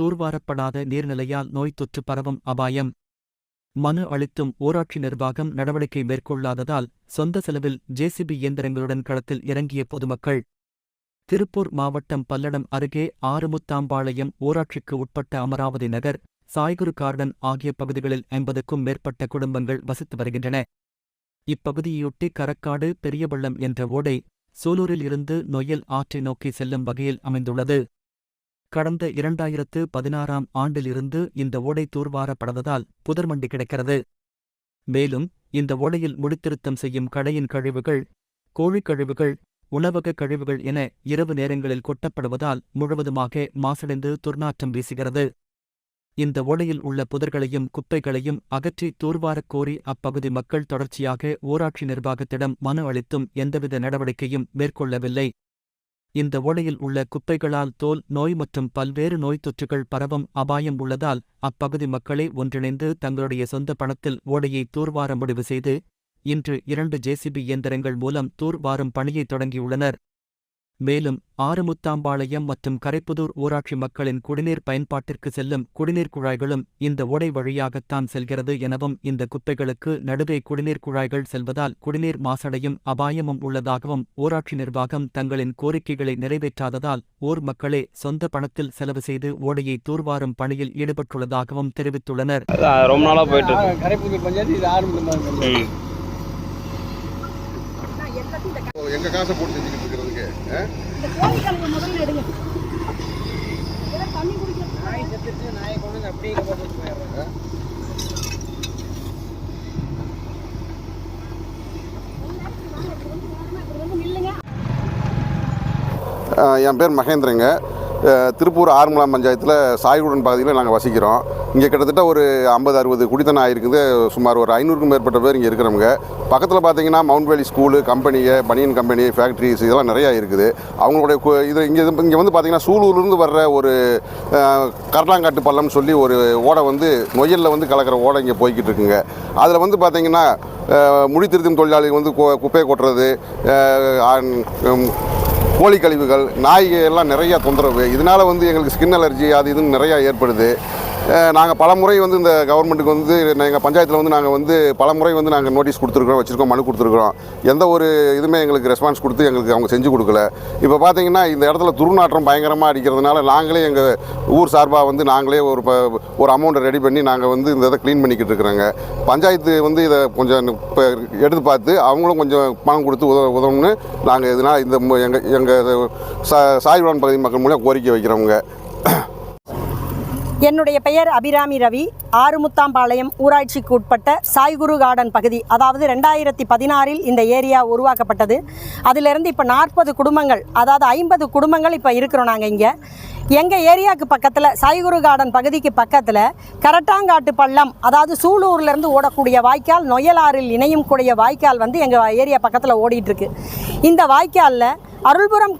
தூர்வாரப்படாத நீர்நிலையால் நோய் தொற்று பரவும் அபாயம். மனு அளித்தும் ஊராட்சி நிர்வாகம் நடவடிக்கை மேற்கொள்ளாததால் சொந்த செலவில் ஜேசிபி இயந்திரங்களுடன் களத்தில் இறங்கிய பொதுமக்கள். திருப்பூர் மாவட்டம் பல்லடம் அருகே ஆறுமுத்தாம்பாளையம் ஊராட்சிக்கு உட்பட்ட அமராவதி நகர் சாய்குரு கார்டன் ஆகிய பகுதிகளில் ஐம்பதுக்கும் மேற்பட்ட குடும்பங்கள் வசித்து வருகின்றன. இப்பகுதியொட்டி கரக்காடு பெரியவள்ளம் என்ற ஓடை சூலூரில் இருந்து நொயல் ஆற்றை நோக்கி செல்லும் வகையில் அமைந்துள்ளது. கடந்த இரண்டாயிரத்து பதினாறாம் ஆண்டிலிருந்து இந்த ஓடை தூர்வாரப்படவதால் புதர்மண்டி கிடக்கிறது. மேலும் இந்த ஓடையில் முடித்திருத்தம் செய்யும் கடையின் கழிவுகள் கோழிக் கழிவுகள் உணவக கழிவுகள் என இரவு நேரங்களில் கொட்டப்படுவதால் முழுவதுமாக மாசடைந்து துர்நாற்றம் வீசுகிறது. இந்த ஓடையில் உள்ள புதர்களையும் குப்பைகளையும் அகற்றி தூர்வாரக் கோரி அப்பகுதி மக்கள் தொடர்ச்சியாக ஊராட்சி நிர்வாகத்திடம் மனு அளித்தும் எந்தவித நடவடிக்கையும் மேற்கொள்ளவில்லை. இந்த ஓடையில் உள்ள குப்பைகளால் தோல் நோய் மற்றும் பல்வேறு நோய் தொற்றுகள் பரவும் அபாயம் உள்ளதால் அப்பகுதி மக்களே ஒன்றிணைந்து தங்களுடைய சொந்த பணத்தில் ஓடையை தூர்வார முடிவு செய்து இன்று இரண்டு ஜேசிபி இயந்திரங்கள் மூலம் தூர்வாரும் பணியை தொடங்கியுள்ளனர். மேலும் ஆறுமுத்தாம்பாளையம் மற்றும் கரைப்புதூர் ஊராட்சி மக்களின் குடிநீர் பயன்பாட்டிற்கு செல்லும் குடிநீர் குழாய்களும் இந்த ஓடை வழியாகத்தான் செல்கிறது எனவும் இந்த குப்பைகளுக்கு நடுவே குடிநீர் குழாய்கள் செல்வதால் குடிநீர் மாசடையும் அபாயமும் உள்ளதாகவும் ஊராட்சி நிர்வாகம் தங்களின் கோரிக்கைகளை நிறைவேற்றாததால் ஊர் மக்களே சொந்த பணத்தில் செலவு செய்து ஓடையை தூர்வாரும் பணியில் ஈடுபட்டுள்ளதாகவும் தெரிவித்துள்ளனர். ரொம்ப நாளாக போயிட்டு எங்க காசை போட்டு செஞ்சுக்கிட்டு இருக்கிறதுக்கு ஆ? நாய் செத்துட்டு நாயை கொண்டு வந்து அப்படியே இங்க போட்டு வச்சு போயிடுறாங்க ஆ, என் பேர் மகேந்திரங்க. திருப்பூர் ஆறுமலாம் பஞ்சாயத்தில் சாய்குடன் பகுதியில் நாங்கள் வசிக்கிறோம். இங்கே கிட்டத்தட்ட ஒரு ஐம்பது அறுபது குடித்தனம் ஆயிருக்குது. சுமார் ஒரு ஐநூறுக்கும் மேற்பட்ட பேர் இங்கே இருக்கிறவங்க. பக்கத்தில் பார்த்தீங்கன்னா மவுண்ட் வேலி ஸ்கூலு கம்பெனியை பனியன் கம்பெனி ஃபேக்ட்ரிஸ் இதெல்லாம் நிறையா இருக்குது. அவங்களுடைய கு- இது இங்கே இங்கே வந்து பார்த்தீங்கன்னா சூலூர்லேருந்து வர்ற ஒரு கரலாங்காட்டு பள்ளம்னு சொல்லி ஒரு ஓடை வந்து நொயலில் வந்து கலக்கிற ஓடை இங்கே போய்கிட்டு இருக்குங்க. அதில் வந்து பார்த்தீங்கன்னா முடித்திருத்தும் தொழிலாளிகள் வந்து கு- குப்பையை கொட்டுறது கோழி கழிவுகள் நாய்கள் எல்லாம் நிறையா தொந்தரவு. இதனால் வந்து எங்களுக்கு ஸ்கின் அலர்ஜி அது இதுன்னு நிறையா ஏற்படுது. நாங்கள் பல முறை வந்து இந்த கவர்மெண்ட்டுக்கு வந்து எங்கள் பஞ்சாயத்தில் வந்து நாங்கள் வந்து பல முறை வந்து நாங்கள் நோட்டீஸ் கொடுத்துருக்குறோம் வச்சுருக்கோம் மனு கொடுத்துருக்குறோம். எந்த ஒரு இதுவுமே எங்களுக்கு ரெஸ்பான்ஸ் கொடுத்து எங்களுக்கு அவங்க செஞ்சு கொடுக்கல. இப்போ பார்த்தீங்கன்னா இந்த இடத்துல துர்நாற்றம் பயங்கரமாக அடிக்கிறதுனால நாங்களே எங்கள் ஊர் சார்பாக வந்து நாங்களே ஒரு ப ஒரு அமௌண்ட்டை ரெடி பண்ணி நாங்கள் வந்து இந்த இதை க்ளீன் பண்ணிக்கிட்டு இருக்கிறோங்க. பஞ்சாயத்து வந்து இதை கொஞ்சம் இப்போ எடுத்து பார்த்து அவங்களும் கொஞ்சம் பணம் கொடுத்து உதவ உதவும்னு நாங்கள் இதனால் இந்த மு- எங்கள் எங்கள் சா சாய்வான் பகுதி மக்கள் மூலம் கோரிக்கை வைக்கிறவங்க என்னுடைய பெயர் அபிராமி ரவி. ஆறுமுத்தாம்பாளையம் ஊராட்சிக்கு உட்பட்ட சாய்குரு கார்டன் பகுதி அதாவது ரெண்டாயிரத்தி பதினாறில் இந்த ஏரியா உருவாக்கப்பட்டது. அதிலிருந்து இப்போ நாற்பது குடும்பங்கள் அதாவது ஐம்பது குடும்பங்கள் இப்போ இருக்கிறோம் நாங்கள் இங்கே. எங்கள் ஏரியாவுக்கு பக்கத்தில் சாய்குரு கார்டன் பகுதிக்கு பக்கத்தில் கரட்டாங்காட்டு பள்ளம் அதாவது சூலூர்லேருந்து ஓடக்கூடிய வாய்க்கால் நொயலாறில் இணையும் கூடிய வாய்க்கால் வந்து எங்கள் ஏரியா பக்கத்தில் ஓடிட்டுருக்கு. இந்த வாய்க்காலில் அருள்புரம்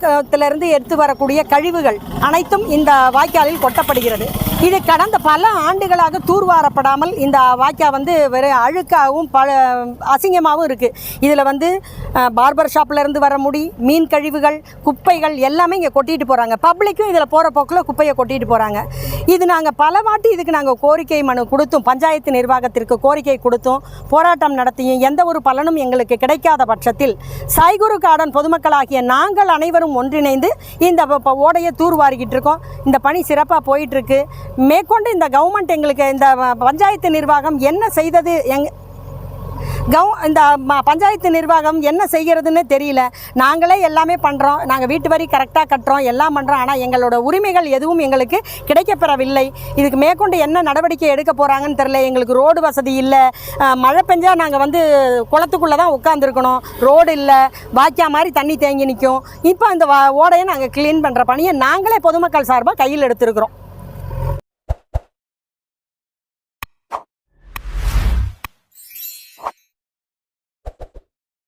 எடுத்து வரக்கூடிய கழிவுகள் அனைத்தும் இந்த வாய்க்காலில் கொட்டப்படுகிறது. இது கடந்த பல ஆண்டுகளாக தூர்வாரப்படாமல் இந்த வாய்க்கால் வந்து வெறும் அழுக்காகவும் பல அசிங்கமாகவும் இருக்குது இதில் வந்து பார்பர் ஷாப்லேருந்து வர முடி மீன் கழிவுகள் குப்பைகள் எல்லாமே இங்கே கொட்டிட்டு போகிறாங்க பப்ளிக்கும் இதில் போகிற போக்கில் குப்பையை கொட்டிட்டு போகிறாங்க இது நாங்கள் பல வாட்டி இதுக்கு நாங்கள் கோரிக்கை மனு கொடுத்தோம். பஞ்சாயத்து நிர்வாகத்திற்கு கோரிக்கை கொடுத்தோம். போராட்டம் நடத்தியும் எந்த ஒரு பலனும் எங்களுக்கு கிடைக்காத பட்சத்தில் சாய்குரு கார்டன் பொதுமக்களாகிய நாங்கள் அனைவரும் ஒன்றிணைந்து இந்த ஓடையை தூர்வாரிக்கிட்டு இருக்கோம். இந்த பணி சிறப்பாக போயிட்டுருக்கு மேற்கொண்டு இந்த கவர்மெண்ட் எங்களுக்கு இந்த பஞ்சாயத்து நிர்வாகம் என்ன செய்தது எங் கவு இந்த ம- பஞ்சாயத்து நிர்வாகம் என்ன செய்கிறதுன்னு தெரியல. நாங்களே எல்லாமே பண்ணுறோம் நாங்கள் வீட்டு வரி கரெக்டாக கட்டுறோம். எல்லாம் பண்ணுறோம் ஆனால் எங்களோட உரிமைகள் எதுவும் எங்களுக்கு கிடைக்கப்பெறவில்லை. இதுக்கு மேற்கொண்டு என்ன நடவடிக்கை எடுக்க போகிறாங்கன்னு தெரியல. எங்களுக்கு ரோடு வசதி இல்லை. மழை பெஞ்சால் நாங்கள் வந்து குளத்துக்குள்ளே தான் உட்காந்துருக்கணும் ரோடு இல்லை. வாய்க்கா மாதிரி தண்ணி தேங்கி நிற்கும் இப்போ அந்த வா- ஓடையை நாங்கள் க்ளீன் பண்ணுற பணியை நாங்களே பொதுமக்கள் சார்பாக கையில் எடுத்துருக்குறோம்.